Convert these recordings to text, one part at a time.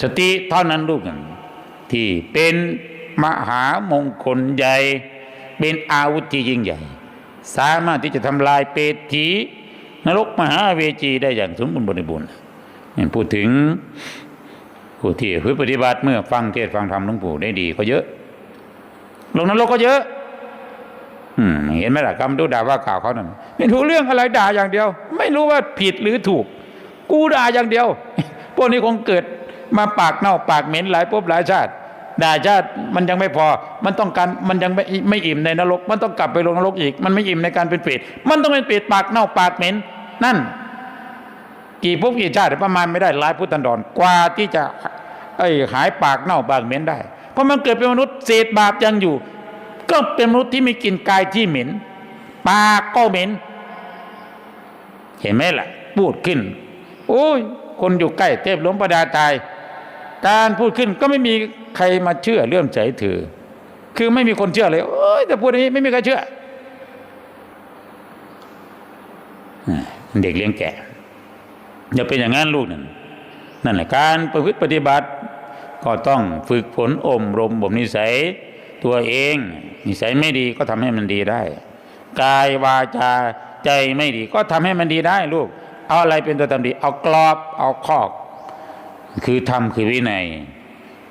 สติเท่านั้นลูกนั้นที่เป็นมหามงคลใหญ่ เป็นอาวุธที่ยิ่งใหญ่ สามารถที่จะทำลายเปรตผีนรกมหาเวจีได้อย่างสมบูรณ์บริบูรณ์นี่พูดถึงผู้ที่ฝึกปฏิบัติเมื่อฟังเทศฟังธรรมหลวงปู่ได้ดีก็เยอะ ลงนรกก็เยอะอืเห็นไหมล่ะคำดูด่าว่ากล่าวเขานั่นไม่รู้เรื่องอะไรด่าอย่างเดียว ไม่รู้ว่าผิดหรือถูก กูด่าอย่างเดียว พวกนี้คงเกิด มาปากเน่าปากเหม็นหลายภพหลายชาติด่าชาติมันยังไม่พอ มันต้องการมันยังไม่ไม่อิ่มในนรก มันต้องกลับไปลงนรกอีก มันไม่อิ่มในการเป็นเปรตมันต้องเป็นเปรตปากเน่าปากเหม็นนั่น กี่ภพกี่ชาติประมาณไม่ได้หลายพุทธันดรกว่าที่จะไอ้หายปากเน่าปากเหม็นได้ เพราะมันเกิดเป็นมนุษย์เศษบาปยังอยู่ ก็เป็นมนุษย์ที่มีกลิ่นกายที่เหม็น ปากก็เหม็น เห็นไหมล่ะ พูดขึ้น โอ้ย คนอยู่ใกล้เทพหลวงประดาตาย การพูดขึ้นก็ไม่มีใครมาเชื่อเลื่อมใจถือ คือไม่มีคนเชื่อเลยเอ้ยแต่พูดอย่างนี้ไม่มีใครเชื่อเด็กเลี้ยงแก่อย่าเป็นอย่างนั้นลูกนั่นนั่นแหละการประพฤติปฏิบัติ ก็ต้องฝึกฝนอบรมบ่มนิสัยตัวเอง นิสัยไม่ดีก็ทำให้มันดีได้ กายวาจาใจไม่ดี ก็ทำให้มันดีได้ลูก เอาอะไรเป็นตัวทำดี เอากรอบ เอาคอก คือธรรมคือวินัย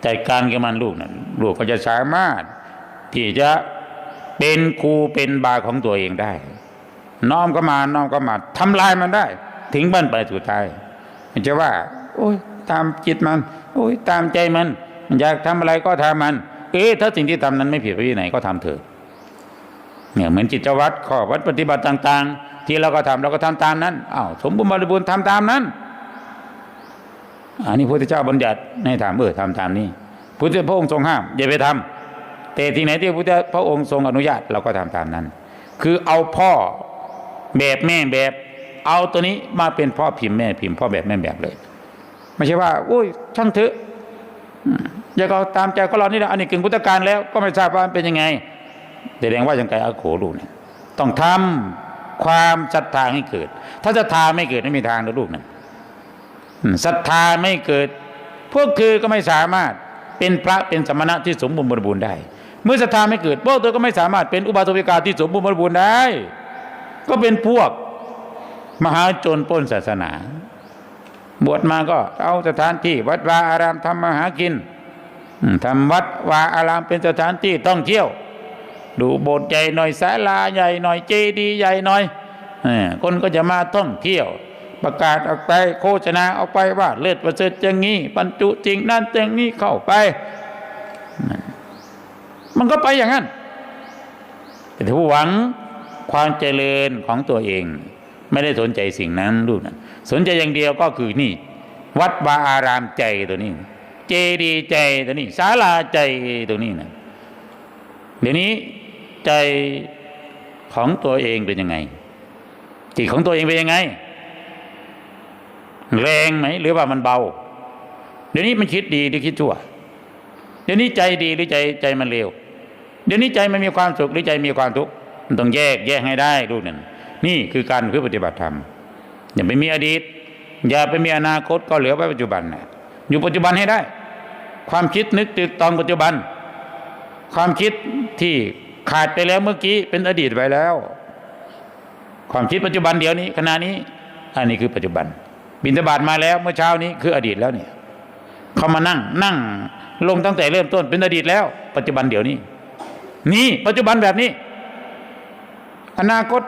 จัดการกับมันลูกนั้นลูกก็จะสามารถที่จะเป็นครูเป็นบาของตัวเองได้ น้อมก็มาน้อมก็มาทำลายมันได้ ถึงบ้านไปลายสุดท้ายมันจะว่า โอ้ยตามจิตมัน โอ้ยตามใจมัน มันอยากทำอะไรก็ทำมัน เอ๊ะถ้าสิ่งที่ทำนั้นไม่ผิดวินัยก็ทำเถอะเนี่ยเหมือนจิตวัตรข้อวัดปฏิบัติต่าง ๆ ที่เราก็ทำเราก็ทำตามนั้นอ้าวสมบูรณ์บริบูรณ์ทำตามนั้น อันนี้พระพุทธเจ้าบัญญัติให้ทำเออทำตามนี้พุทธพระองค์ทรงห้ามอย่าไปทำแต่ที่ไหนที่พระพุทธพระองค์ทรงอนุญาตเราก็ทำตามนั้น คือเอาพ่อแบบแม่แบบเอาตัวนี้มาเป็นพ่อพิมพ์แม่พิมพ์พ่อแบบแม่แบบเลย ไม่ใช่ว่าโอ้ยช่างเถอะอย่าก็ตามใจก็เรานี่แหละอันนี้กึ่งพุทธการแล้วก็ไม่ทราบว่าเป็นยังไงแสดงว่ายังไงอาโขลูกเนี่ยต้องทำความศรัทธาให้เกิด ถ้าศรัทธาไม่เกิดไม่มีทางนะลูกนั่น ศรัทธาไม่เกิด พวกคือก็ไม่สามารถเป็นพระเป็นสมณะที่สมบูรณ์บริบูรณ์ได้ เมื่อศรัทธาไม่เกิด พวกเธอก็ไม่สามารถเป็นอุบาสกอุบาสิกาที่สมบูรณ์บริบูรณ์ได้ ก็เป็นพวกมหาโจรปล้นศาสนา บวชมาก็เอาสถานที่วัดวาอารามทำมาหากินทำวัดวาอารามเป็นสถานที่ท่องเที่ยว ดูโบสถ์ใหญ่หน่อยศาลาใหญ่หน่อยเจดีย์ใหญ่หน่อยคนก็จะมาท่องเที่ยว ประกาศออกไปโฆษณาออกไปว่าเลือดประเสริฐอย่างนี้บรรจุจริงนั่นอย่างนี้เข้าไป มันก็ไปอย่างนั้นแต่ถ้หวังความเจริญของตัวเอง ไม่ได้สนใจสิ่งนั้นลูกนั้นสนใจอย่างเดียวก็คือนี่ วัดวาอารามใจตัวนี้ เจดีใจตัวนี้ศาลาใจตัวนี้นะเดี๋ยวนี้ใจของตัวเองเป็นยังไงจิตของตัวเองเป็นยังไง แรงไหมหรือว่ามันเบา เดี๋ยวนี้มันคิดดีหรือคิดชั่ว เดี๋ยวนี้ใจดีหรือใจใจมันเลวเดี๋ยวนี้ใจมันมีความสุขหรือใจมีความทุกข์มันต้องแยกแยกให้ได้ลูกนั่นนี่คือการเพื่อปฏิบัติธรรมอย่าไปมีอดีต อย่าไปมีอนาคตก็เหลือไว้ปัจจุบันนะอยู่ปัจจุบันให้ได้ ความคิดนึกตึกตองปัจจุบัน ความคิดที่ขาดไปแล้วเมื่อกี้เป็นอดีตไปแล้ว ความคิดปัจจุบันเดี๋ยวนี้ขณะนี้ อันนี้คือปัจจุบัน บินทบาทมาแล้วเมื่อเช้านี้คืออดีตแล้วเนี่ยเขามานั่งนั่งลงตั้งแต่เริ่มต้นเป็นอดีตแล้ว ปัจจุบันเดี๋ยวนี้ นี่ปัจจุบันแบบนี้ อนาคต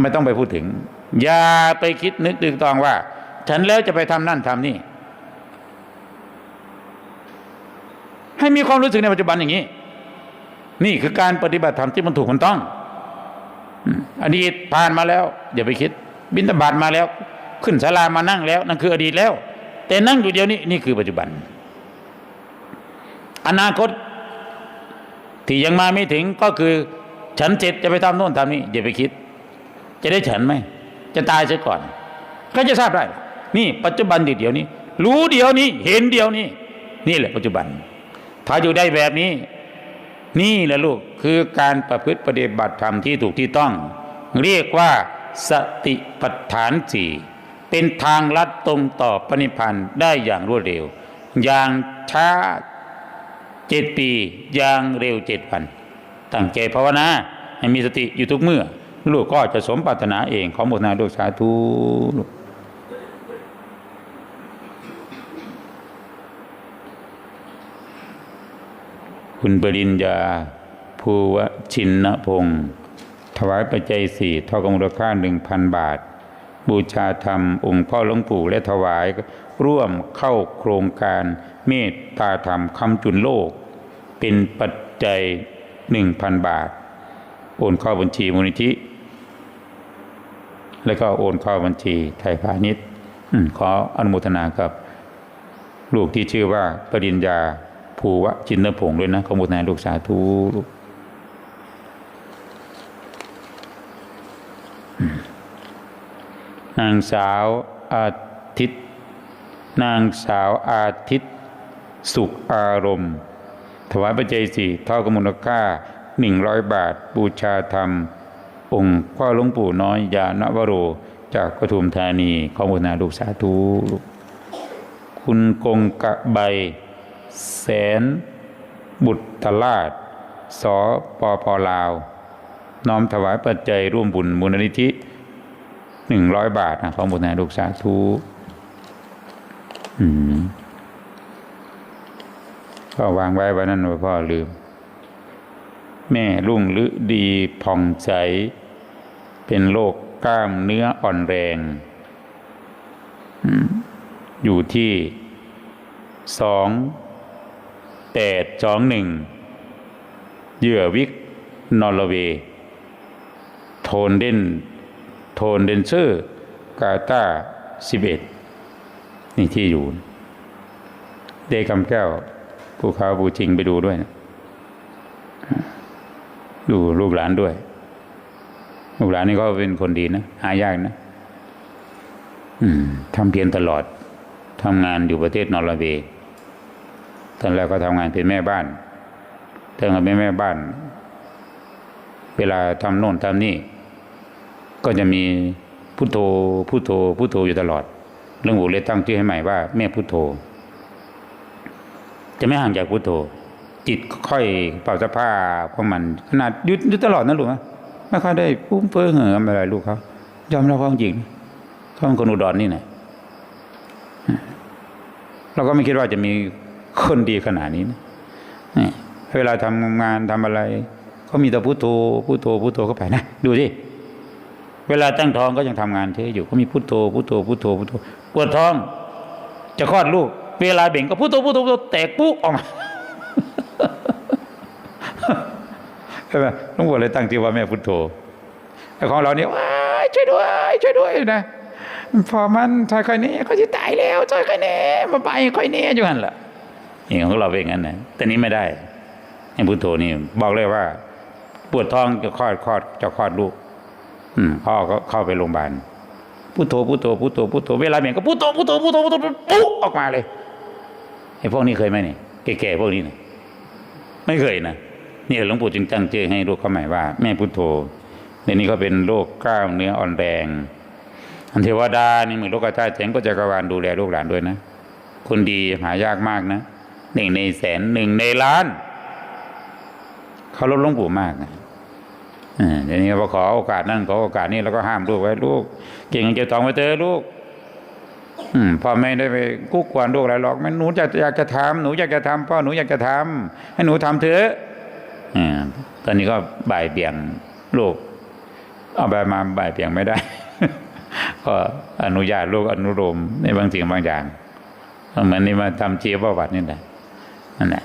ไม่ต้องไปพูดถึง อย่าไปคิดนึกตึกตองว่า ฉันแล้วจะไปทำนั่นทำนี่ ให้มีความรู้สึกในปัจจุบันอย่างนี้ นี่คือการปฏิบัติธรรมที่มันถูกมันต้องอืมอดีตผ่านมาแล้ว อย่าไปคิด บินตบาทมาแล้ว ขึ้นศาลามานั่งแล้ว นั่นคืออดีตแล้ว แต่นั่งอยู่เดียวนี้นี่คือปัจจุบัน อนาคตที่ยังมาไม่ถึงก็คือ ฉันเสร็จจะไปทำโน่นทำนี่อย่าไปคิด จะได้ฉันไหมจะตายซะก่อนก็จะทราบได้ นี่ ปัจจุบันเดียวนี้ รู้เดียวนี้ เห็นเดียวนี้ นี่แหละปัจจุบัน ถ้าอยู่ได้แบบนี้ นี่แหละลูกคือการประพฤติปฏิบัติธรรมที่ถูกที่ต้อง เรียกว่าสติปัฏฐานสี่ เป็นทางลัดตรงต่อปณิพันธ์ได้อย่างรวดเร็ว อย่างช้าเจ็ดปีอย่างเร็วเจ็ดวันตั้งใจภาวนาให้มีสติอยู่ทุกเมื่อ ลูกก็จะสมปรารถนาเองขอโมทนาด้วยสาธุลูกคุณปริญญาภูวชินพงศ์ถวายปัจจัยสี่เท่ากับมูลค่าหนึ่งพันบาท บูชาธรรม องค์พ่อหลวงปู่และถวาย ร่วมเข้าโครงการเมตตาธรรมคำจุนโลก เป็นปัจจัยหนึ่งพันบาท โอนเข้าบัญชีมูลนิธิ แล้วก็โอนเข้าบัญชีไทยพาณิชย์ขออนุโมทนากับ ลูกที่ชื่อว่าปริญญาภูวะจินนพงศ์ด้วยนะขออนุโมทนาลูกสาธุลูกอืม นางสาวอาทิตย์ นางสาวอาทิตย์ สุขอารมณ์ ถวายปัจจัยสี่เท่ากับมูลค่าหนึ่งร้อยบาท บูชาธรรม องค์พ่อหลวงปู่น้อยยานวโร จากปทุมธานีขอโมทนาลูกสาธุคุณกงกะใบ แสน บุตรลาดสปปลาว น้อมถวายปัจจัยร่วมบุญมูลนิธิ หนึ่งร้อยบาทนะขอโมทนาลูกสาธุอืมก็วางไว้วันนั้นว่าพ่อลืม แม่รุ่งฤดีผ่องใส เป็นโรคกล้ามเนื้ออ่อนแรง อยู่ที่สองแปดสองหนึ่งเยื่อวิกนอร์เวย์โทนเดน ทนเดนเซอร์กาตาสิบเอ็ดนี่ที่อยู่ เดคำแก้วภูเขาบูจริงไปดูด้วยนะดูรูปหลานด้วย ลูกหลานนี่ก็เป็นคนดีนะหายากนะทำเพียรตลอดทำงานอยู่ประเทศนอร์เวย์ตอนแรกก็ทำงานเป็นแม่บ้านเธอเป็นแม่บ้าน เวลาทำโน่นทำนี่ ก็จะมีพุโทโธพุโทโธพุโทโธอยู่ตลอดเรื่องบุเลยตั้งชื่อให้ใหม่ว่า แม่พุโทโธ จะไม่ห่างจากพุทโธ จิตค่อยเป่าสภาพของมัน ขนาดยุดยุดตลอดนะลูกนะไม่ค่อยได้ปุ้มเฟ้อเหืออะไรลูกเขายอมรับความจริงเขาเป็นคนอุดรนี่นะเราก็ไม่คิดว่าจะมีคนดีขนาดนี้นะเวลาทำงานทำอะไรเขามีแต่พุทโธพุทโธพุทโธเข้าไปนะ ดูสิ เวลาตั้งท้องก็ยังทำงานเฉยอยู่เขามีพุทโธพุทโธพุทโธพุทโธปวดท้อง จะคลอดลูก เวลาเบ่งก็พุทโธพุทโธพุทโธแตกปุ๊บออกมาใช่ไหมหลวงปู่เลยตั้งชื่อว่าแม่พุทโธแต่ของเราเนี่ยว้าช่วยด้วย ช่วยด้วยนะพอมันถอยค่อยเนี้เขาจะตายแล้วถอยค่อยเนี้มาไปค่อยเนี้อยู่หันล่ะนี่างของเราเป็นงั้นนะแต่นี้ไม่ได้ไอ้พุทโธนี่บอกเลยว่า ปวดท้องจะคลอดคลอดจะคลอดลูก พ่อก็เข้าไปโรงพยาบาลพุทโธพุทโธพุทโธพุทโธเวลาเบ่งก็พุทโธพุทโธพุทโธพุทโธปุ๊บออกมาเลยไอ้พวกนี้เคยไหมนี่แก่ๆพวกนี้นะไม่เคยนะนี่หลวงปู่จึงตั้งชื่อให้ลูกเขาใหม่ว่า แม่พุทโธในนี้ก็เป็นโรคกล้ามเนื้ออ่อนแรงอันเทวดานี่มือโลกธาตุแสงก็จะกรวาลดูแลลูกหลานด้วยนะ คนดีหายากมากนะหนึ่งในแสนหนึ่งในล้าน เขาลดหลวงปู่มากนะ เดี๋ยวนี้พอขอโอกาสนั่นขอโอกาสนี้แล้วก็ห้ามลูกไว้ลูก เก่งเก็บทองไว้เถอลูกอพ่อไม่ได้ไปกุ๊กกวนลูกอะไรหรอกมันหนูจะอยากจะทำหนูอยากจะทำพ่อหนูอยากจะทำให้หนูทำเถอะอ่าตอนนี้ก็บ่ายเบี่ยงลูก เอาไปมาบ่ายเบี่ยงไม่ได้ ก็อนุญาตลูกอนุโลมในบางสิ่งบางอย่างเหมือนนี่มาทำเจียประวัตินี่แหละนั่นแหละ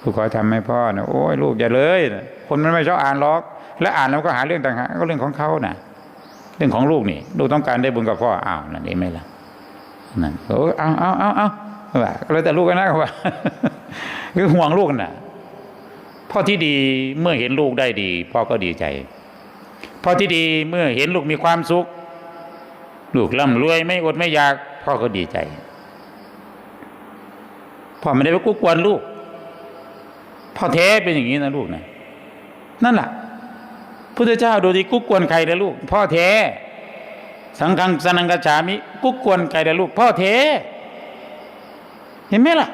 ลูกขอทำให้พ่อนะโอ้ยลูกอย่าเลย คนมันไม่ชอบอ่านหรอก แล้วอ่านแล้วก็หาเรื่องต่างหากก็เรื่องของเขานะเรื่องของลูกนี่ลูกต้องการได้บุญกับพ่ออ้าวนั่นเองไหมล่ะนั่นโอ้เอาเอาเอาเอาว่าเลยแต่ลูกกันนะว่าคือห่วงลูกน่ะพ่อที่ดีเมื่อเห็นลูกได้ดีพ่อก็ดีใจพ่อที่ดีเมื่อเห็นลูกมีความสุข ลูกร่ำรวยไม่อดไม่อยาก พ่อก็ดีใจพ่อไม่ได้ไปกุกวนลูกพ่อแท้เป็นอย่างนี้นะลูกนะนั่นแหละ พุทธเจ้าดูที่กุ๊กกวนใครนะลูก พ่อแท้ สังฆังสนังกจฉามิกุ๊กกวนใครนะลูก พ่อแท้ เห็นไหมล่ะ